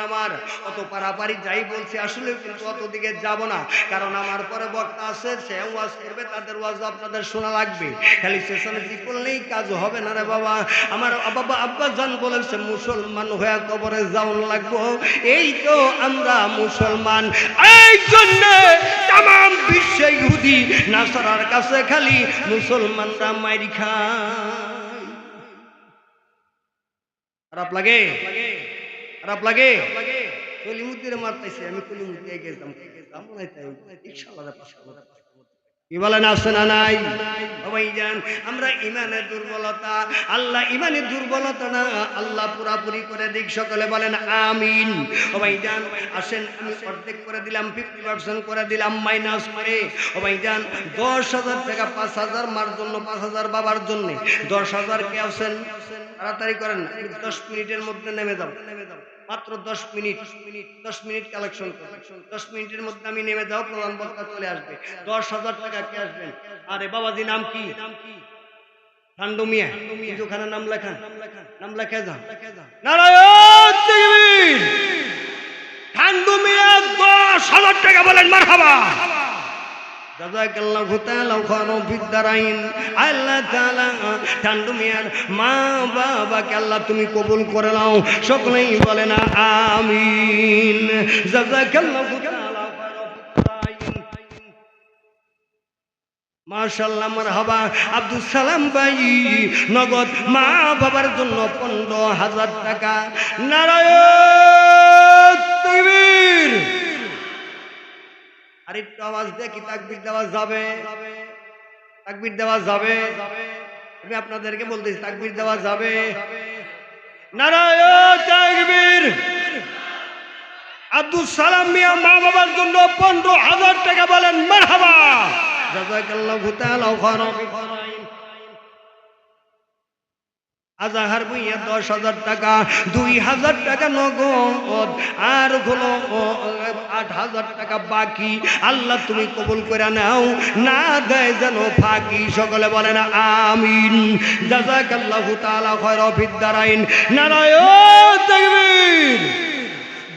আমার অত যাই আসলে কিন্তু অত দিকে না। কারণ আমার তাদের শোনা লাগবে। খালি কি কাজ হবে না রে বাবা। আমার বাবা আব্বা বলেছে মুসলমান হয়ে কবরে যাওন লাগবো। এই তো আমরা মুসলমান। এই জন্য তাম বিশ্বে ইহুদি, নাসারার কাছে খালি মুসলমানরা মাইরি খায়। খারাপ লাগে? খারাপ লাগে? কলিমুদ্দিরে মারতেছি আমি কলিমুদ্দি গেছিলাম গেছিলাম মনে হয় তাই কি বলেন আছে না নাই? সবাই যান আমরা ইমানের দুর্বলতা আল্লাহ ইমানের দুর্বলতা না আল্লাহ পুরাপুরি করে দিক সকলে বলেন আমিন। সবাই যান আসেন আমি অর্ধেক করে দিলাম ফিফটি পার্সেন্ট করে দিলাম মাইনাস করে। সবাই যান দশ হাজার টাকা পাঁচ হাজার মার জন্য পাঁচ হাজার বাবার জন্য দশ হাজার কে আছেন? তাড়াতাড়ি করেন না দশ মিনিটের মধ্যে নেমে যাও। নেমে যাও মাত্র দশ মিনিট মিনিট দশ মিনিট কালেকশন দশ মিনিটের মধ্যে আমি নেমে যাও, প্রধান বক্তা চলে আসবে। দশ হাজার টাকা কে আসবেন? আরে বাবাজি, নাম কি? নাম কি দশ হাজার টাকা বলেন, মারহাবা! জাযাকাল্লাহু তাআলা বিদ্দারাইন আল্লাহ মা তুমি কবুল করে নাও। সকলেই বলে না, আমিন। আব্দুল সালাম ভাই, নগদ মা বাবার জন্য পনেরো হাজার টাকা। নারায়ণ আর একটু আওয়াজ দিয়ে তাকবির দেওয়া যাবে? তাকবির দেওয়া যাবে? আমি আপনাদেরকে বলতেছি, তাকবির দেওয়া যাবে। নারায়ণ তাকবীর। আব্দুল সালাম মিয়া মা বাবার জন্য পনেরো হাজার টাকা বলেন, মারহাবা। জাযাকাল্লাহু তাআলা খায়রান আজাহার বইয়া দশ হাজার টাকা, দুই হাজার টাকা নগদ, আর হলো আট হাজার টাকা বাকি। আল্লাহ তুমি কবুল করে নাও, না দেয় যেন ফাঁকি। সকলে বলে না, আমিন। জাজাকাল্লাহু তাআলা তালা খয়রফিদ্দারাইন নারায়ণ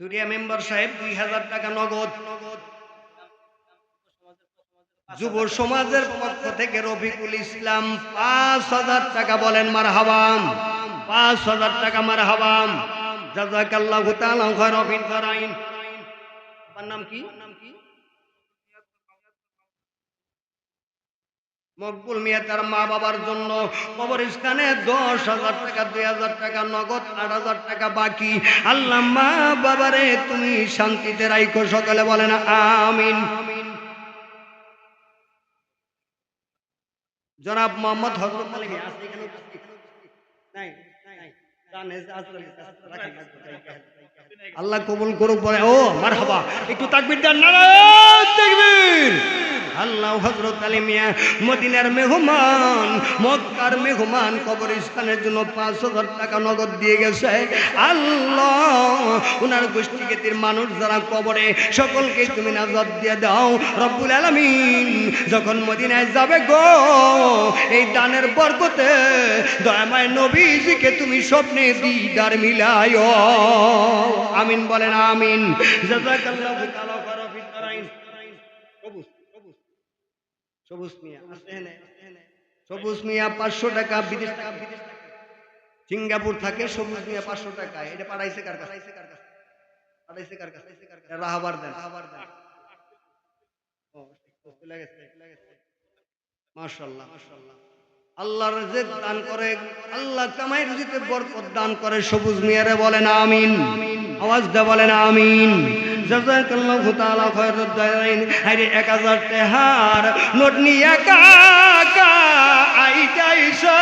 সুরিয়া মেম্বার সাহেব দুই হাজার টাকা নগদ। যুব সমাজের পক্ষ থেকে রফিকুল ইসলাম পাঁচ হাজার টাকা বলেন মার হাবাম পাঁচ হাজার টাকা মার হাবাম জাজাকাল্লাহ তাআলা খায়রাফিন ফারাইন। নাম কি নাম কি মকবুল মিয়া তার মা বাবার জন্য কবরস্থানে দশ হাজার টাকা দুই হাজার টাকা নগদ আট হাজার টাকা বাকি আল্লাহ মা বাবারে তুমি শান্তিতে রাইখো সকালে বলেন আমিন জনাব মোহাম্মদ হজরত আলী নাই, নাই। জানে রাখেন, রাখেন। আল্লাহ কবুল করুক, বলে, ও, মারহাবা, একটু তাকবীর দেন তাকবীর। আল্লাহ হজরত আলী মিয়া মদিনার মেহমান, মক্কার মেহমান কবরস্থানের জন্য পাঁচ হাজার টাকা নগদ দিয়ে গেছে। আল্লাহ ওনার গোষ্ঠীগতির মানুষ যারা কবরে, সকলকে তুমি নাজাদ দিয়ে দাও, রব্বুল আলামিন। যখন মদিনায় যাবে গো, এই দানের বরকতে দয়াময় নবীজিকে তুমি স্বপ্নে দিদার মিলায় আমিন বলেন আমিন। সবুজ মিয়া টাকা, বিদেশ টাকা বিদেশ টাকা। সিঙ্গাপুর থাকে, সবুজ মিয়া পাঁচশো টাকা। এটা পাঠাইছে কার কাছে? পাঠাইছে কার কাছে? রাহাবার দেন। আল্লাহ রেজেক দান করে, আল্লাহ কামাই রুজিতে বরকত দান করে, সবুজ মিয়ারে বলেন আমিন, আওয়াজ দে বলেন আমিন। জাযাকাল্লাহু তাআলা খায়রুদ আরে 1000 তেহার নোট কাকা আই যাইছে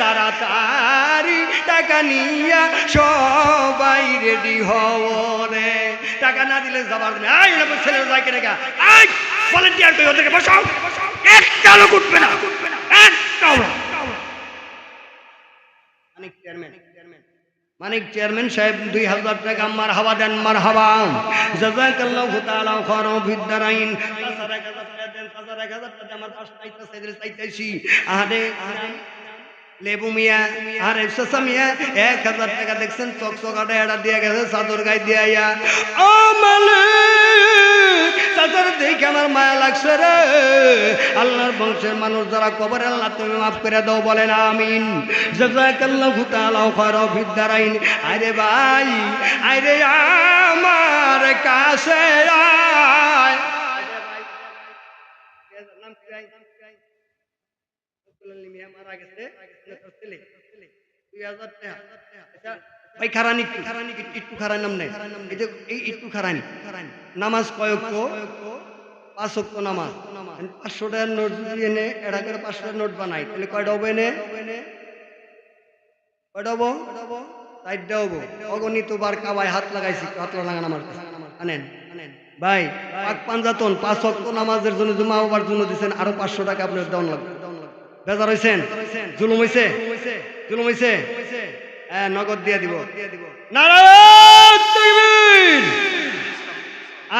তাড়াতাড়ি টাকা নিয়া সবাই রেডি হওরে টাকা না দিলে জবাব নেই আই না ছেলে যায় কেন আই ভলান্টিয়ার কই ওদেরকে বসাও। একটা লোক উঠবে না উঠবে না। একটাও না মানিক চেয়ারম্যান মানিক চেয়ারম্যান সাহেব, দুই হাজার টাকা মার হাওয়া দেন মার হাওয়া জাজাকাল্লাহ তাআলা খারা বিদ্যারাইন এক হাজার টাকা দেন এক হাজার টাকা আমার পাশ চাইতে চাইতে চাইতেছি আরে আরে লেবু মিয়া আরে শসা মিয়া, এক হাজার টাকা দেখছেন, চকচকাটা এটা দিয়ে গেছে, চাদর গায়ে দিয়ে মালিক! চাদর দেখে আমার মায়া লাগছে রে। আল্লাহর বংশের মানুষ যারা কবর আল্লাহ, তুমি মাফ করে দাও, বলেন আমিন। জাযাকাল্লাহু তাআলা খায়রা ফিদ্দারাইন। আরে ভাই, আরে আমার কাছে আয়? মারা গেছে দুই হাজার টাকা। ভাই একটু নাম নেই। এই যে এই একটু নামাজ নোট এনে নোট এনে? হাত নামাজের জন্য জমা হবার জন্য দিচ্ছেন আরও পাঁচশো টাকা আপনার দেওয়ান লাগবে। বেজার হয়েছেন জুলুম হয়েছে জুলুম হয়েছে হ্যাঁ নগদ দিয়ে দিব!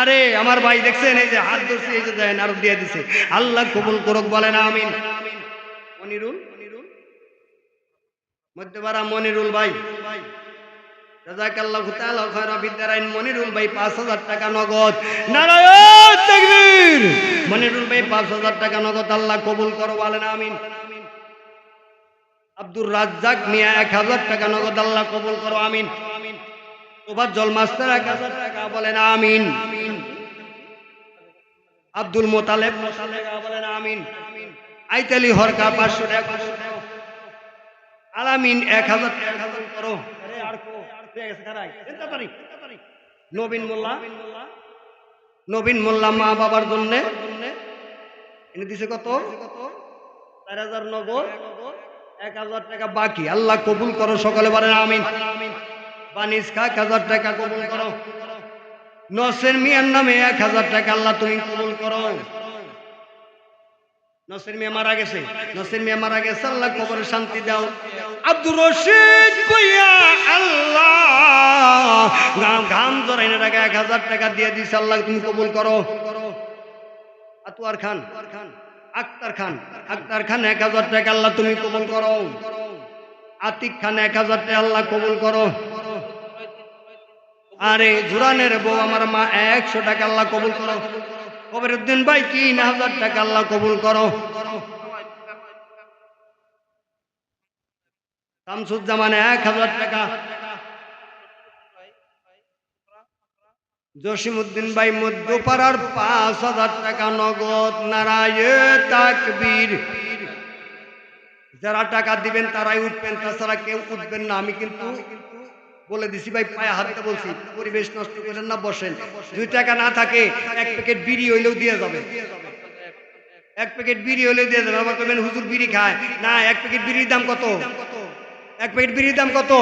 আরে আমার ভাই দেখছেন এই যে হাত ধরছি এই যে দেন আরও দিয়ে দিছে। আল্লাহ কবুল করুক বলেন আমিন। মনিরুল? মধ্যপাড়া মনিরুল ভাই। জাযাকাল্লাহু তাআলা খায়রা বিদ্যারাইন মনিরুল ভাই 5000 টাকা নগদ। নারায়ণ তাকবীর মনিরুল ভাই 5000 টাকা নগদ। আল্লাহ কবুল করো বলেন আমিন। আব্দুর রাজ্জাক মিয়া 1000 টাকা নগদ আল্লাহ কবুল করো, আমিন। তোফাজ্জল মাস্টার 1000 টাকা বলেন, আমিন। আব্দুল মোতালেব টাকা বলেন, আমিন। আইতালি হরকা 500 টাকা আলামিন 1000 টাকা কবুল করো। নবীন মোল্লা? নবীন মোল্লা মা বাবার জন্য। এনে দিছে কত? চার হাজার নগদ। এক হাজার টাকা বাকি। আল্লাহ কবুল করো সকলে বলেন আমিন। বানিস এক হাজার টাকা কবুল করো। নসের মিয়ার নামে এক হাজার টাকা আল্লাহ তুমি কবুল করো। নসের মিয়া মারা গেছে। নসের মিয়া মারা গেছে, আল্লাহ কবরে শান্তি দাও। আব্দুর রশিদ কইয়া আল্লাহ, ঘাম ঘাম জরাইনে টাকা এক হাজার টাকা দিয়ে দিছে, আল্লাহ তুমি কবুল করো। আতুয়ার খান। আক্তার খান আক্তার খান এক হাজার টাকা আল্লাহ তুমি কবুল করো। আতিক খান এক হাজার টাকা আল্লাহ কবুল করো। আরে জুরানের বউ আমার মা একশো টাকা আল্লাহ কবুল করো। কবিরুদ্দিন ভাই, তিন হাজার টাকা আল্লাহ কবুল করো। শামসুজ্জামান এক হাজার টাকা। জসিমুদ্দিন ভাই মধ্যপাড়ার পাঁচ হাজার টাকা নগদ, নারায় তাকবীর। যারা টাকা দিবেন তারাই উঠবেন, তাছাড়া কেউ উঠবেন না। আমি কিন্তু বলে দিছি, ভাই, পায়ে হাতে বলছি, পরিবেশ নষ্ট করেন না, বসেন। দুই টাকা না থাকে, এক প্যাকেট বিড়ি হইলেও দিয়ে যাবে। এক প্যাকেট বিড়ি হইলেও দিয়ে যাবে। আবার হুজুর বিড়ি খায়। না, এক প্যাকেট বিড়ির দাম কত? এক প্যাকেট বিড়ির দাম কত?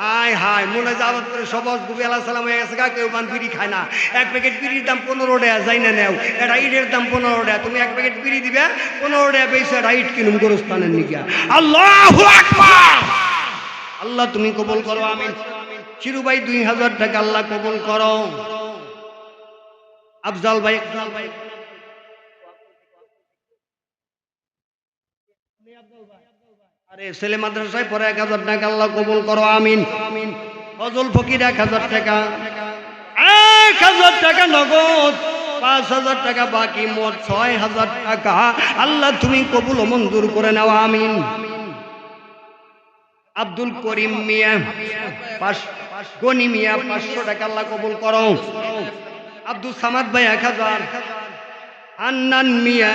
হাই হায়, মনে যাবত করে সবজ গুবি আল্লাহ সালাম হয়ে গেছে গা, কেউ মান বিড়ি খায় না। এক প্যাকেট বিড়ির দাম পনেরো টাকা, যাই না নেও। এটা ইটের দাম পনেরো টাকা। তুমি এক প্যাকেট বিড়ি দিবে, পনেরো টাকা পেয়েছ এটা ইট কিনুম গোরস্থানের নিকিয়া। আল্লাহ আল্লাহ তুমি কবল করো, আমিন। চিরুবাই দুই হাজার টাকা আল্লাহ কবল করো। আফজাল ভাই আফজাল ভাই আরে ছেলে মাদ্রাসায় পরে এক হাজার টাকা আল্লাহ কবুল করো আমিন। আমিন। ফজল ফকির এক হাজার টাকা। এক হাজার টাকা নগদ পাঁচ হাজার টাকা বাকি মোট ছয় হাজার টাকা। আল্লাহ তুমি কবুল মঞ্জুর করে নাও আমিন। আব্দুল করিম মিয়া গনি মিয়া পাঁচশো টাকা আল্লাহ কবুল করো। আব্দুল সামাদ ভাই এক হাজার। আন্নান মিয়া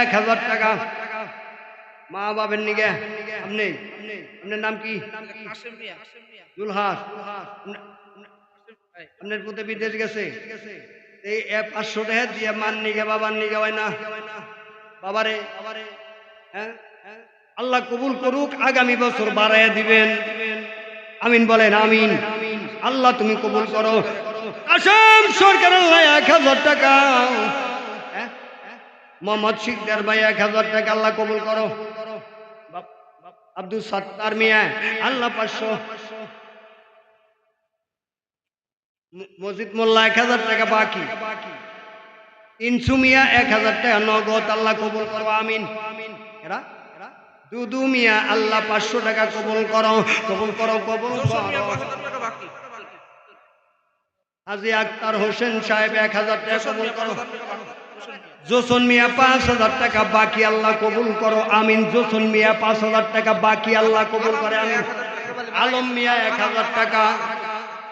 এক হাজার টাকা। মা বাবের নিগে আপনি আপনার নাম কি? জুলহাস আপনার পুতে বিদেশ গেছে। এই পাঁচশো টাকা দিয়ে মান নিগে বাবার নিগে হয় না? বাবারে হ্যাঁ? আল্লাহ কবুল করুক আগামী বছর বাড়াইয়া দিবেন। আমিন বলেন আমিন। আল্লাহ তুমি কবুল করো। আসাম সরকার আল্লাহ এক হাজার টাকা। হ্যাঁ? মোহাম্মদ শিকদার ভাই এক হাজার টাকা আল্লাহ কবুল করো। আব্দুল সত্তার মিয়া আল্লাহ পাঁচশো। মসজিদ মোল্লা এক হাজার টাকা বাকি। ইনসু মিয়া এক হাজার টাকা নগদ আল্লাহ কবুল করো আমিন। এরা? দুদু মিয়া আল্লাহ পাঁচশো টাকা কবুল করো কবুল করো কবুল করো। হাজি আক্তার হোসেন সাহেব এক হাজার টাকা কবুল করো। জোসন মিয়া পাঁচ হাজার টাকা বাকি, আল্লাহ কবুল করো, আমিন। জোসন মিয়া পাঁচ হাজার টাকা বাকি, আল্লাহ কবুল করে, আমিন। আলম মিয়া এক হাজার টাকা,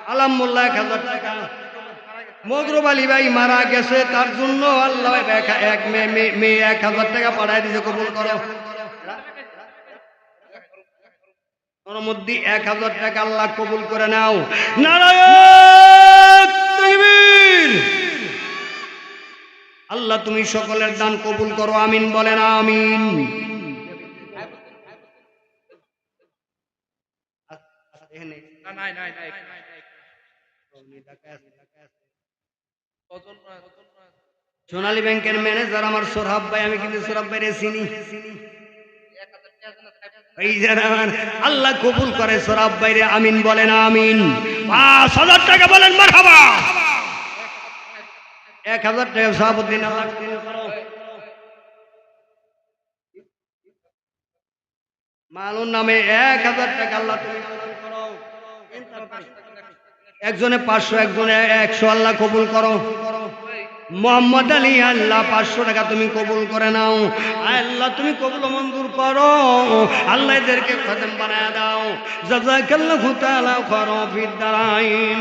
আলম মোল্লা এক হাজার টাকা। মগরব আলী ভাই মারা গেছে, তার জন্য আল্লাহ এক- মেয়ে এক হাজার টাকা পাঠায় দিতে কবুল করো। এক হাজার টাকা, আল্লাহ কবুল করে নাও। নারায়ণ। আল্লাহ তুমি সকলের দান কবুল করো, আমিন বলেন, আমিন। সোনালী ব্যাংকের ম্যানেজার আমার সোরহাব ভাই, আমি কিন্তু সোরহাব ভাইরে চিনি। আল্লাহ কবুল করে সোরাব বাইরে আমিন বলেন, আমিন। পাঁচ হাজার টাকা বলেন, মারহাবা। এক হাজার টাকা সাহাবুদ্দিন আল্লাহ নামে এক হাজার টাকা আল্লাহ একজনে পাঁচশো, একজনে একশো, আল্লাহ কবুল করো। মোহাম্মদ আলী, আল্লাহ পাঁচশো টাকা তুমি কবুল করে নাও। আল্লাহ তুমি কবুল মঞ্জুর করো। আল্লাহ এদেরকে খতম বানায় দাও। জাজাকাল্লাহু তাআলা করো ফিদ্দারাইন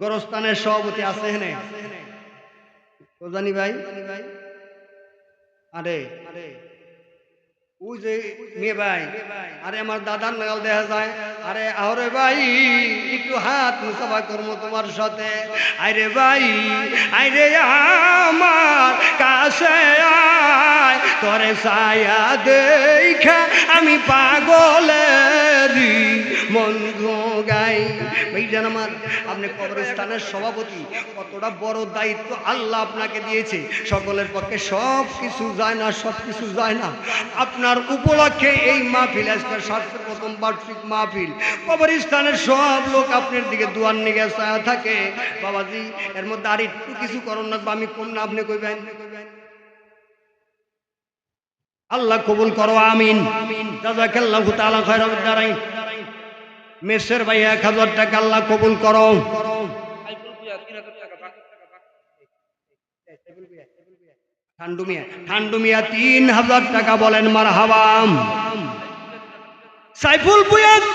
গরস্থানের সভাপতি আছে হেনে জানি ভাই। আরে আরে ওই যে মেয়ে ভাই, আরে আমার দাদার নাগাল দেখা যায়। আরে আরে ভাই, একটু হাত মুসাফা করব তোমার সাথে। আরে ভাই আরে আমার কাছে আয়। তোরে ছায়া দেখা আমি পাগলেরই মন গাই। ভাইজান আমার, আপনি কবরস্থানের সভাপতি, কতটা বড় দায়িত্ব আল্লাহ আপনাকে দিয়েছে। সকলের পক্ষে সব কিছু যায় না সব কিছু যায় না। আপনার উপলক্ষে এই মাহফিল আজকে সাতশো প্রথম বার্ষিক মাহফিল। কবরস্থানের সব লোক আপনার দিকে দুয়ার নিগে চায়া থাকে। বাবাজি, এর মধ্যে আর একটু কিছু করুন না আমি কম না আপনি কইবেন? আল্লাহ কবুল করো, আমিন। জাজাকাল্লাহু তাআলা খায়রাল দারাইন। মেসের ভাই এক হাজার টাকা আল্লাহ কবুল করো। তিন হাজার টাকা বলেন মার হাবাম সাইফুল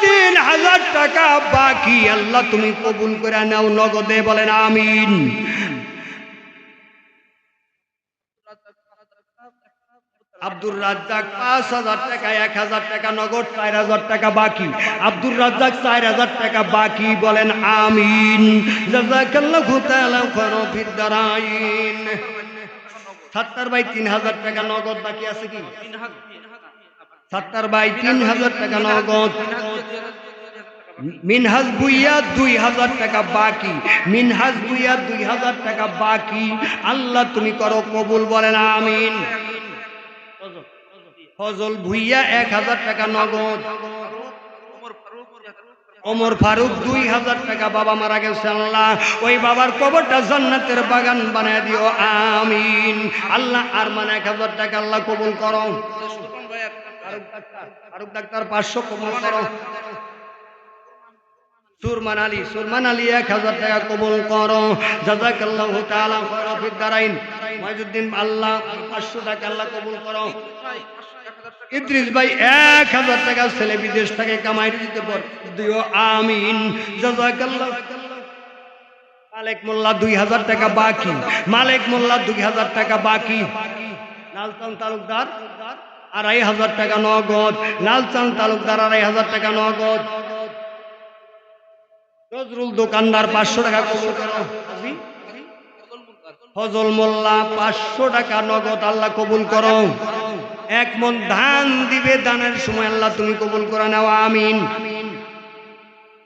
তিন হাজার টাকা, বাকি আল্লাহ তুমি কবুল করে নাও, নগদে বলেন, আমিন। আব্দুর রাজ্জাক পাঁচ হাজার টাকা, এক হাজার টাকা নগদ, চার হাজার টাকা বাকি। আব্দুর রাজ্জাক চার হাজার টাকা বাকি, বলেন আমিন। সাত্তার ভাই, তিন হাজার টাকা নগদ বাকি আছে কি? সাত্তার ভাই, তিন হাজার টাকা নগদ। মিনহাজ বুইয়া, দুই হাজার টাকা বাকি। মিনহাজ বুইয়া, দুই হাজার টাকা বাকি। আল্লাহ তুমি করো কবুল, বলেন আমিন। ফজল ভুইয়া এক হাজার টাকা নগদ। ওমর ফারুক দুই হাজার টাকা, বাবা মারা গেছে আল্লাহ। ওই বাবার কবরটা জান্নাতের বাগান বানায় দিও, আমিন। আল্লাহ, আর মানে এক হাজার টাকা আল্লাহ কবুল করো। ফারুক ডাক্তার, পাঁচশো কবুল করো। সুরমান আলী সুরমান আলী এক হাজার টাকা কবুল করো। জাজাকাল্লাহু তাআলা খায়রা ফিদ দারাইন আল্লাহ, পাঁচশো টাকা আল্লাহ কবুল করো। ইদ্রিস ভাই, এক হাজার টাকা ছেলে বিদেশ থেকে কামাই দিতে পার। দিও আমিন মালিক মোল্লা দুই হাজার টাকা বাকি। মালিক মোল্লা দুই হাজার টাকা বাকি। লালচান তালুকদার, আড়াই হাজার টাকা নগদ। লালচান তালুকদার, আড়াই হাজার টাকা নগদ। নজরুল দোকানদার পাঁচশো টাকা কবুল করো। ফজল মোল্লা পাঁচশো টাকা নগদ আল্লাহ কবুল করো। এক মন ধান দিবে দানের সময় আল্লাহ তুমি কবুল করে নাও আমিন।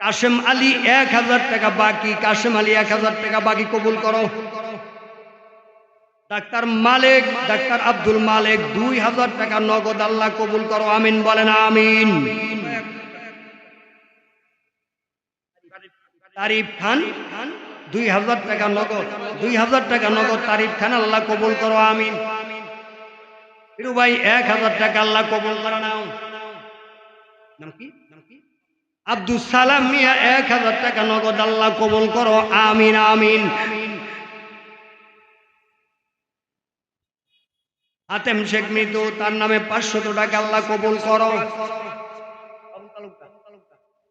কাশেম আলী এক হাজার টাকা বাকি কাশেম আলী এক হাজার টাকা বাকি কবুল করো। ডাক্তার মালিক ডাক্তার আব্দুল মালিক দুই হাজার টাকা নগদ আল্লাহ কবুল করো আমিন বলেন আমিন। তারিফ খান দুই হাজার টাকা নগদ দুই হাজার টাকা নগদ তারিফ খান আল্লাহ কবুল করো আমিন। হিরু ভাই, এক হাজার টাকা আল্লাহ কবুল করে নাও। নাম কি? আব্দুল সালাম মিয়া, এক হাজার টাকা নগদ আল্লাহ কবুল করো। আমিন আমিন। হাতেম শেখ মৃদু, তার নামে পাঁচশত টাকা আল্লাহ কবুল করো।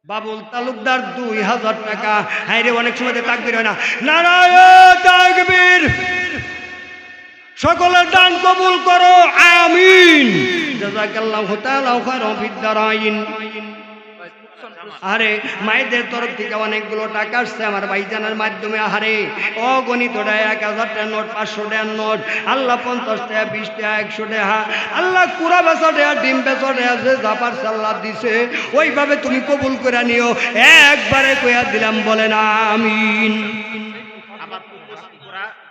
বাবুল তালুকদার, দুই হাজার টাকা। হ্যাঁ রে অনেক সময় তাকবির হয় না। নারায়ণ তাকবীর! সকলের দান কবুল করো, আমিন। আরে, মায়েদের তরফ থেকে অনেকগুলো টাকা আসছে আমার ভাইজানের মাধ্যমে, আহারে। অগণিত এক হাজার টাকা নোট, পাঁচশো টাকার নোট, আল্লাহ পঞ্চাশ টাকা, বিশ টাকা, একশো টাকা। আল্লাহ কুড়া বেচা টাকা, ডিম বেচা টাকা, যে জাপার সাল্লাহ দিছে, ওইভাবে তুমি কবুল করে নিও। একবারে কইয়া দিলাম, বলেন আমিন।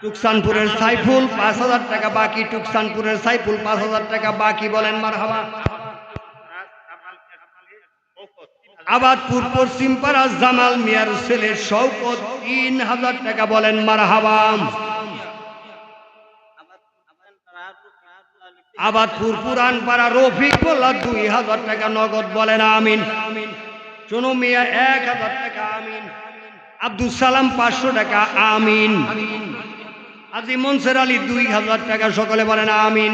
টুকসানপুরের সাইফুল, পাঁচ হাজার টাকা বাকি। টুকসানপুরের সাইফুল, পাঁচ হাজার টাকা বাকি। বলেন মার হাবা আবাদপুর পশ্চিম পাড়া জামাল মিয়ার ছেলে শৌকত তিন হাজার টাকা। বলেন মার হাবাম আবাদপুর পুরান পাড়া রফিক বললা দুই হাজার টাকা নগদ। বলেন, আমিন। শোনো মিয়া, এক হাজার টাকা, আমিন। আব্দুল সালাম, পাঁচশো টাকা, আমিন। আজি মনসের আলী দুই হাজার টাকা সকলে বলেন আমিন।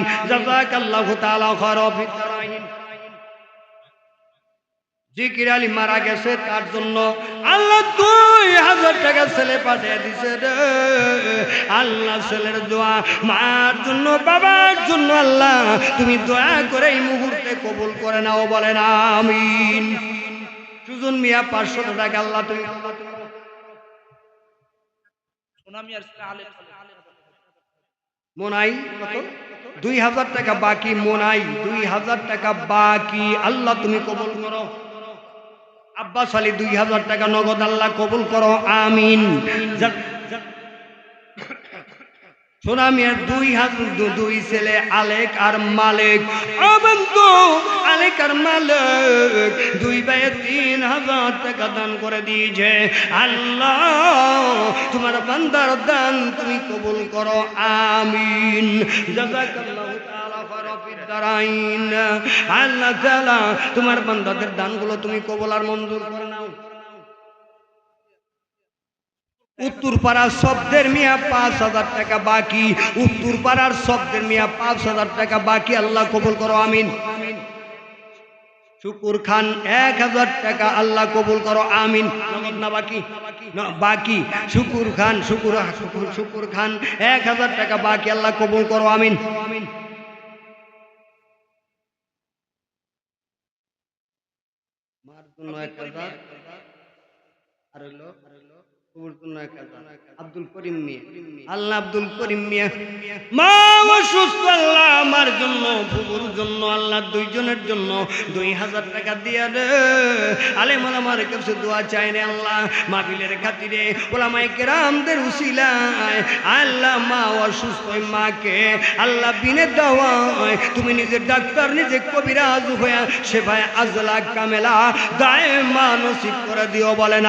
জিকির আলী মারা গেছে, তার জন্য আল্লাহ দুই হাজার টাকা ছেলে পাঠিয়ে দিছে রে। আল্লাহ ছেলের দোয়া, মার জন্য, বাবার জন্য আল্লাহ, তুমি দয়া করে এই মুহূর্তে কবুল করে নাও বলেন আমিন। সুজন মিয়া পাঁচশো টাকা আল্লাহ তুমি মোনাই কত? দুই হাজার টাকা বাকি, মোনাই, দুই হাজার টাকা বাকি। আল্লাহ তুমি কবুল করো। আব্বাস আলী, দুই হাজার টাকা নগদ আল্লাহ কবুল করো। আমিন। সোনা মিয়ার দুই হাত দুই ছেলে, আলেক আর মালিক। অবন্ত আলেক আর মালিক, দুই ভাইয়ে তিন হাজার টাকা দান করে দিয়েছে। আল্লাহ, তোমার বান্দার দান তুমি কবুল করো, আমিন। জাযাকাল্লাহু তাআলা খায়রাফিদ দারাইন আল্লাহ তোমার বান্দাদের দানগুলো তুমি কবুল আর মঞ্জুর করে নাও। উত্তর পাড়ার শব্দের মিয়া পাঁচ হাজার টাকা বাকি উত্তর পাড়ার শব্দের মিয়া পাঁচ হাজার টাকা বাকি, আল্লাহ কবুল করো, আমিন। শুকুর খান, এক হাজার টাকা, আল্লাহ কবুল করো, আমিন। না বাকি? বাকি। শুকুর খান, শুকুর শুকুর খান, এক হাজার টাকা বাকি, আল্লাহ কবুল করো, আমিন। আমিন আর জন্য এক হাজার। আল্লাহ মা অসুস্থ আমার জন্য আল্লাহ দুইজনের জন্য দুই হাজার টাকা রে ওলামাই আল্লাহ মা অসুস্থ মাকে আল্লাহ বিনে দেওয়ায়। তুমি নিজে ডাক্তার, নিজে কবিরাজ হয়ে সেবায় আজলা কামেলা, দায় মা নসিব করে দিও বলেন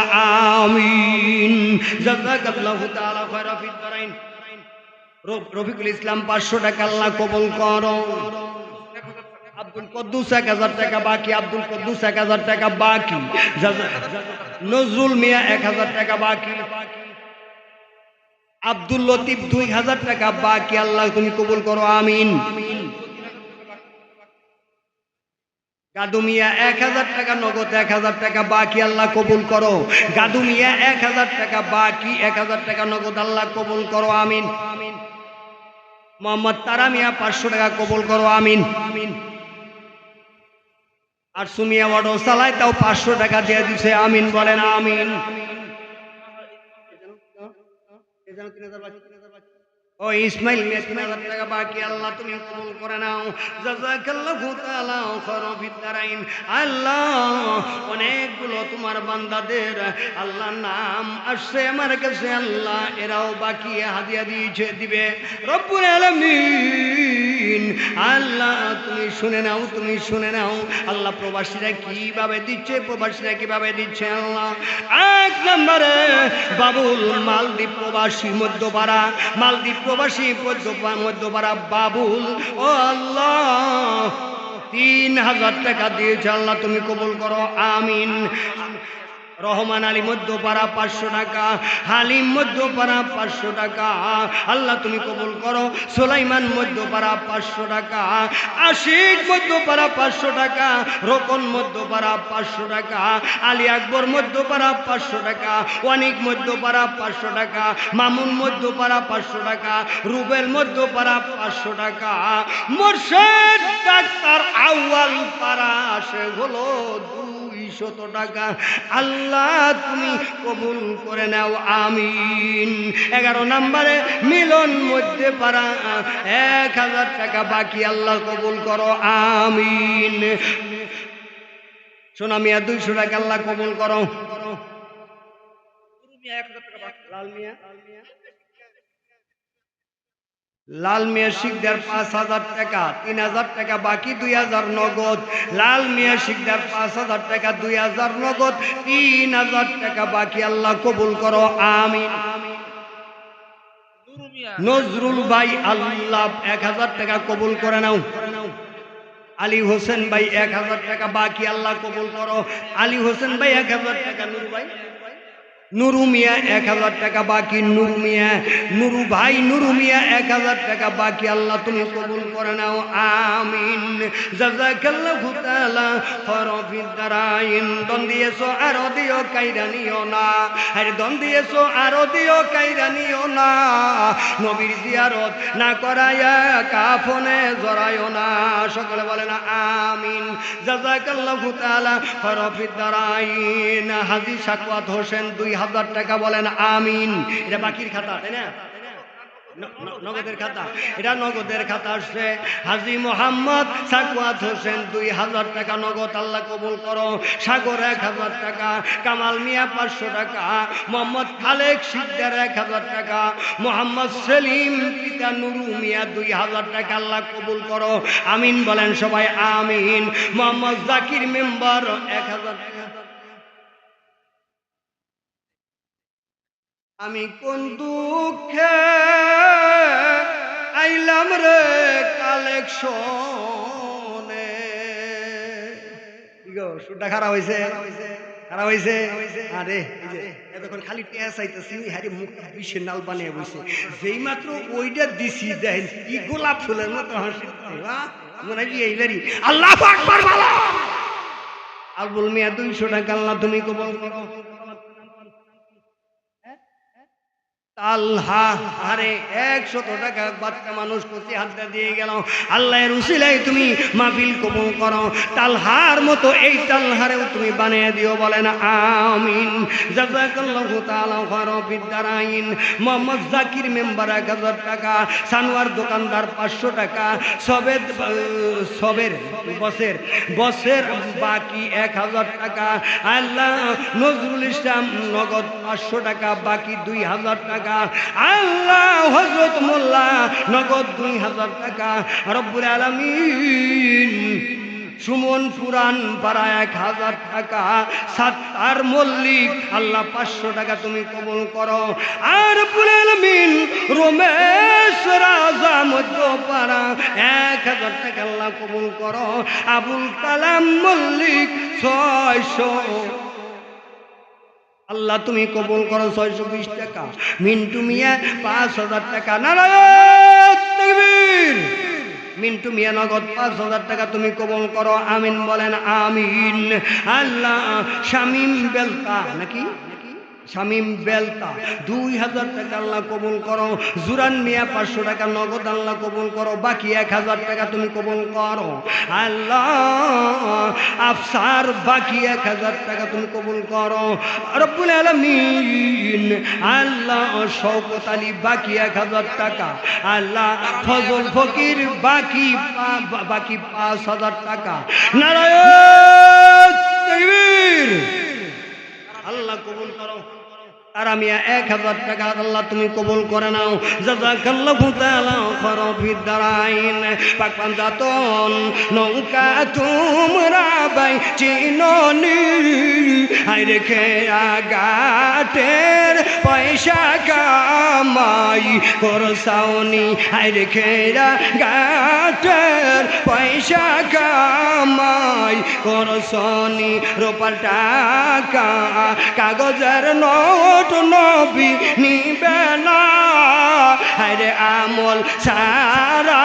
আমিন। রফিকুল ইসলাম পাঁচশো টাকা আল্লাহ কবুল করো। আব্দুল কদ্দুস এক হাজার টাকা বাকি, আব্দুল কদ্দুস এক হাজার টাকা বাকি। নজরুল মিয়া এক হাজার টাকা বাকি। আব্দুল লতিফ দুই হাজার টাকা বাকি। আল্লাহ তুমি কবুল করো, আমিন। গাদুমিয়া এক হাজার টাকা নগদ, এক হাজার টাকা বাকি, আল্লাহ কবুল করো। গাদুমিয়া এক হাজার টাকা বাকি, এক হাজার টাকা নগদ, আল্লাহ কবুল করো, আমিন। মোহাম্মদ তারামিয়া পাঁচশো টাকা কবুল করো, আমিন। আমিন আর সুমিয়া অটো চালায়, তাও পাঁচশো টাকা দিয়ে দিছে, আমিন বলেন, আমিন। ও বাকি আল্লাহ অনেকগুলো তোমার বান্দাদের নাম আমার কাছে আল্লাহ, এরাও বাকি হাদিয়া দিয়েছে, দিবে। আল্লাহ, তুমি শুনে নাও, তুমি শুনে নাও। আল্লাহ প্রবাসীরা কীভাবে দিচ্ছে, প্রবাসীরা কীভাবে দিচ্ছে আল্লাহ? এক নম্বরে বাবুল মালদ্বীপ প্রবাসী মধ্যপাড়া। মালদ্বীপ প্রবাসী মধ্য- মধ্যপাড়া বাবুল, ও আল্লাহ, তিন হাজার টাকা দিয়েছে, আল্লাহ তুমি কবুল করো, আমিন। রহমান আলী মধ্যপাড়া পাঁচশো টাকা, হালিম মধ্যপাড়া পাঁচশো টাকা, আল্লাহ তুমি কবুল করো। সোলাইমান মধ্যপাড়া পাঁচশো টাকা, আশিক মধ্যপাড়া পাঁচশো টাকা, রোকন মধ্যপাড়া পাঁচশো টাকা, আলী আকবর মধ্যপাড়া পাঁচশো টাকা অনিক মধ্যপাড়া পাঁচশো টাকা, মামুন মধ্যপাড়া পাঁচশো টাকা, রুবেল মধ্যপাড়া পাঁচশো টাকা, মোর্শেদ ডাক্তার আউয়াল পাড়া সে হলো দুইশত টাকা। আল্লাহ, তুমি কবুল করে নাও, আমিন। এগারো নম্বরে, মিলন মধ্যে পারা এক হাজার টাকা বাকি, আল্লাহ কবুল করো, আমিন। সোনা মিয়া, দুইশো টাকা আল্লাহ কবুল করো। লাল মিয়া লাল মিয়া। শিকদার পাঁচ হাজার টাকা, তিন হাজার টাকা, বাকি দুই হাজার নগদ। লাল মিয়া শিকদার পাঁচ হাজার টাকা, দুই হাজার নগদ, তিন হাজার টাকা, বাকি আল্লাহ কবুল করো, আমিন। নজরুল ভাই আল্লাহ এক হাজার টাকা কবুল করে নাও। আলী হোসেন ভাই এক হাজার টাকা, বাকি আল্লাহ কবুল করো। আলী হোসেন ভাই এক হাজার টাকা, নুর ভাই। নুরু মিয়া এক হাজার টাকা বাকি নুরু মিয়া নুরু ভাই নুরু মিয়া এক হাজার টাকা বাকি। আল্লাহ, তুমি কবুল করে নাও। আমিন। দিয়েছ, আর দিও কাইরা নিও না। আরে দন দিয়েছ, আর দিও কাইরা নিও না। নবীর জিয়ারত না করায়া কাফনে না। সকলে বলে না, আমিন। জাজাকাল্লাহু তাআলা খরফিদ দারাইন হাজী হোসেন দুই হাজার টাকা বলেন আমিন। এটা বাকির খাতা, তাই না? নগদের খাতা। এটা নগদের খাতা হাজি মোহাম্মদ হোসেন, দুই হাজার টাকা নগদ, আল্লাহ কবুল করো। সাগর এক হাজার টাকা, কামাল মিয়া পাঁচশো টাকা, মোহাম্মদ এক হাজার টাকা, মোহাম্মদ সেলিম মিয়া, দুই হাজার টাকা, আল্লাহ কবুল করো। আমিন বলেন সবাই আমিন। মোহাম্মদ জাকির মেম্বার, এক হাজার টাকা। আমি কোন দুঃখে আইলাম রে কালেকশনে? সুরটা খারাপ হয়েছে খারাপ হয়েছে আরে এতক্ষণ খালি হারি মুখ নাল বানিয়ে বসে। যেই মাত্র ওইটা দিছি দেখেন কি গোলাপ ফুলের মতো হাসি। বাহ, মনে হয় এইবারই আল্লাহ আকবার ভালো আলবুল মিয়া দুইশো টাকা আল্লাহ তুমি কবল করো। তালহা আরে একশত টাকা বাচ্চা মানুষ কচি হাতটা দিয়ে গেল। আল্লাহর উসিলাই তুমি মাহফিল কবুল করো। তালহার মতো এই তালহারেও তুমি বানিয়ে দিও বলেন, আমিন। জাজাকাল্লাহু তাআলা খায়রা বিদ্দারাইন মোহাম্মদ জাকির মেম্বার এক হাজার টাকা, সানোয়ার দোকানদার পাঁচশো টাকা, সবেদ, সবের বসের বসের বাকি এক হাজার টাকা। আল্লাহ নজরুল ইসলাম নগদ পাঁচশো টাকা, বাকি দুই হাজার টাকা। আল্লাহ হজরত মোল্লা নগদ দুই হাজার টাকা। রব্বুল আলমিন সুমন পুরান পাড়া এক হাজার টাকা। সাত আর মল্লিক, আল্লাহ পাঁচশো টাকা তুমি কবল করো। আর পুরালমিন রমেশ রাজা মধ্যপাড়া এক হাজার টাকা আল্লাহ কবুল করো। আবুল কালাম মল্লিক ছয়শো আল্লাহ, তুমি কবুল করো ছয়শো বিশ টাকা। মিন্টু মিয়া, পাঁচ হাজার টাকা। নারায়ণ মিন্টু মিয়া নগদ পাঁচ হাজার টাকা তুমি কবল করো। আমিন বলেন, আমিন। আল্লাহ, শামিম বেলতা, নাকি? শামিম বেলতা, দুই হাজার টাকা আল্লাহ কবুল করো। জুরান মিয়া পাঁচশো টাকা নগদ আল্লাহ কবুল করো, বাকি এক হাজার টাকা তুমি কবুল করো। আল্লাহ, আফসার, বাকি এক হাজার টাকা তুমি কবুল করো। রব্বুল আলমিন, আল্লাহ, শওকত আলী, বাকি এক হাজার টাকা। আল্লাহ, ফজল ফকির, বাকি বাকি পাঁচ হাজার টাকা। নারায়ণ। আল্লাহ কবুল করো। আর আমি এক হাজার টাকা আল্লাহ তুমি কবুল করে নাও। জাজাকাল্লাহু তাআলা খরফিদ দারাইন। পাক পাঞ্জাতন নৌকা তোমরা বাই আগাটের পয়সা কামাই করসাউনি হাই রেখে গাটের পয়সা কামাই করসনি রোপার টাকা, কাগজের নোট নবী নিবে না। আরে আমল সারা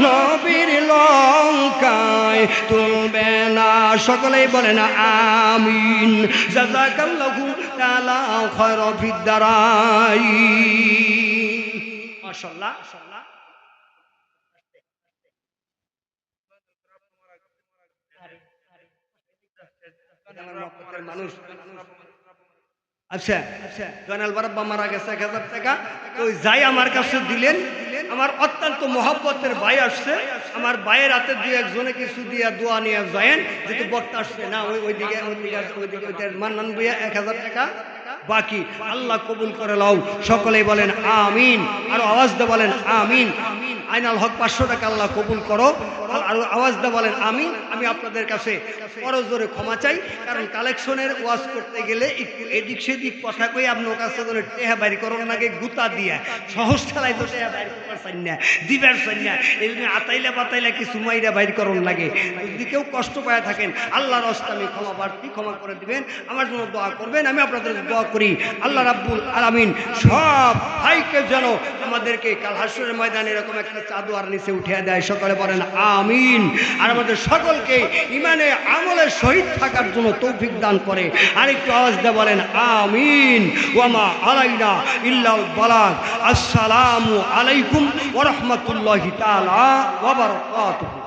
নবীর লঙ্কায় তুলবে না। সকলেই বলে না, আমিন। জাজাকাল্লাহু তাআলা খয়র বিদ্যারাই মাশাআল্লাহ। বাকি। আল্লাহ কবুল করে লও। সকলেই বলেন আমিন। আর আওয়াজ দিয়ে বলেন আমিন। আইনাল হক পাঁচশো টাকা আল্লাহ কবুল করো। আর আওয়াজ দিয়ে বলেন আমি আমি আপনাদের কাছে করজোরে ক্ষমা চাই, কারণ কালেকশনের ওয়াজ করতে গেলে এদিক সেদিক কথা কই আপনার কাছে করে টেহা বাইর করুন আগে গুতা দিয়া। সহজ ঠেলাই তো টেহা বাইর করবার চাই না, দিবার চাই না। এই জন্য আতাইলা বাতাইলা কিছু মাইরা বাইর করুন লাগে যদি কেউ কষ্ট পায় থাকেন, আল্লাহর হস্তে আমি ক্ষমা প্রার্থী ক্ষমা করে দিবেন। আমার জন্য দোয়া করবেন, আমি আপনাদের দোয়া করি। আল্লাহ রাব্বুল আলামিন সব ভাইকে যেন আমাদেরকে কাল হাসরের ময়দানে এরকম একটা চাদুয়ার নিচে উঠিয়ে দেয়, সকলে বলেন, আমিন। আর আমাদের সকলকে ইমানে আমলের শহীদ থাকার জন্য তৌফিক দান করে। আরেকটু আওয়াজ দিয়ে বলেন, আমিন। ওয়ামা আলাইনা ইল্লাল বালাগ। আসসালামু আলাইকুম ওয়া রাহমাতুল্লাহি তাআলা ওয়া বারাকাতুহু।